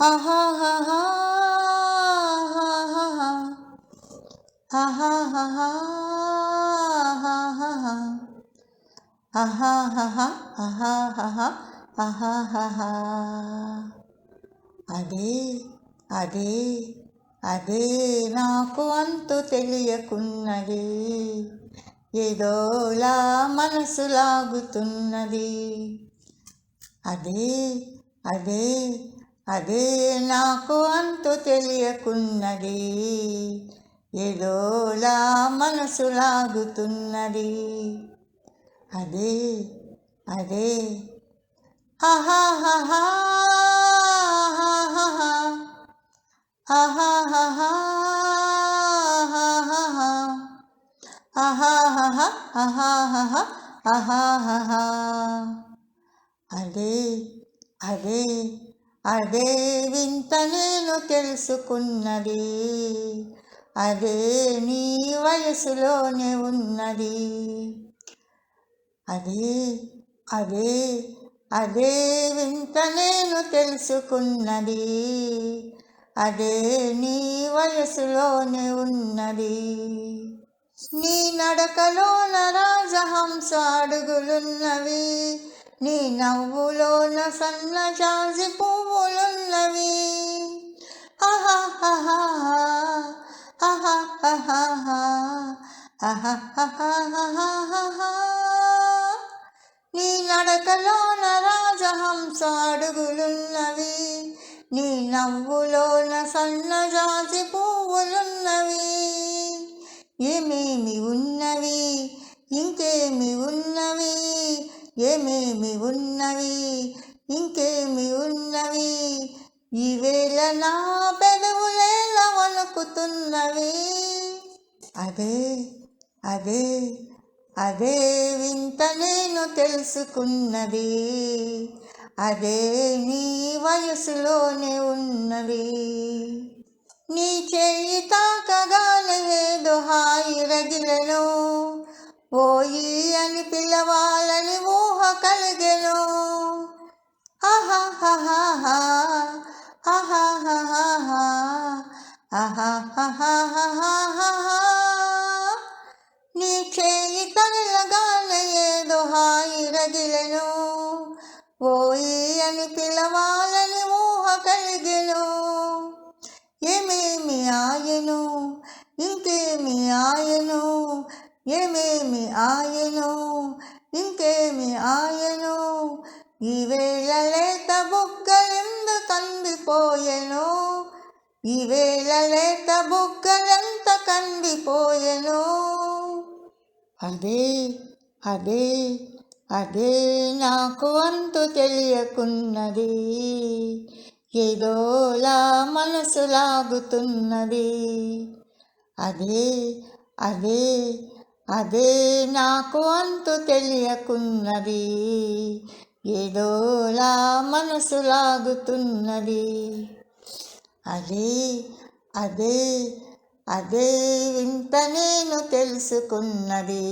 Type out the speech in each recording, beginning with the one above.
అదే అదే అదే నాకు అంతు తెలియకున్నది ఏదోలా మనసు లాగుతున్నది అదే అదే అదే నాకు అంతు తెలియకున్నది. ఏదోలా మనసు లాగుతున్నది అదే అదే. ఆహాహాహా ఆహాహాహా ఆహాహాహా ఆహాహాహా ఆహాహాహా అదే అదే. అదే వింత నేను తెలుసుకున్నది. అదే నీ వయసులోనే ఉన్నది. అదే అదే అదే వింత నేను తెలుసుకున్నది. అదే నీ వయసులోనే ఉన్నది. నీ నడకలోన రాజహంస అడుగులున్నవి. నీ నవ్వులోన సన్నజాజి పువ్వులున్నవి. నీ నడకలోన రాజహంస అడుగులున్నవి. నీ నవ్వులోన సన్నజాజి పువ్వులున్నవి. ఏమేమి ఉన్నవి? ఇంకేమి ఉన్నవి? ఏమేమి ఉన్నవి ఇంకేమి ఉన్నవి? ఈవేళ నా పెదవులేలా వణుకుతున్నవి అదే అదే అదే వింత నేను తెలుసుకున్నది. అదే నీ వయసులోనే ఉన్నవి. నీ చేయి తాకగానే ఏదో హాయి రగిలను ఓయి అని పిలవాలని ఊహ కలిగెను. నీ చేయి తగలగానే ఏదో హాయి రగిలను. ఓయి అని పిలవాలని ఊహ కలిగెను. ఏమేమి ఆయను? ఇంకేమి ఆయను? ఏమేమి ఆయను ఇంకేమి ఆయను ఈవేళ లేత బుగ్గలెందు కందిపోయెను? ఈవేళ లేత బుగ్గలెంత కందిపోయెను? అదే అదే అదే నాకు అంతు తెలియకున్నది. ఏదోలా మనసు లాగుతున్నది. అదే అదే అదే నాకు అంతు తెలియకున్నది. ఏదోలా మనసు లాగుతున్నది. అదే అదే అదే వింత నేను తెలుసుకున్నది.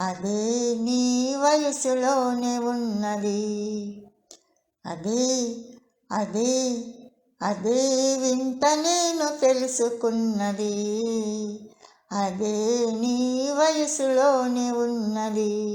అదే నీ వయసులోనే ఉన్నది. అదే అదే అదే వింత నేను తెలుసుకున్నది. అదే నీ వయసులోనే ఉన్నది.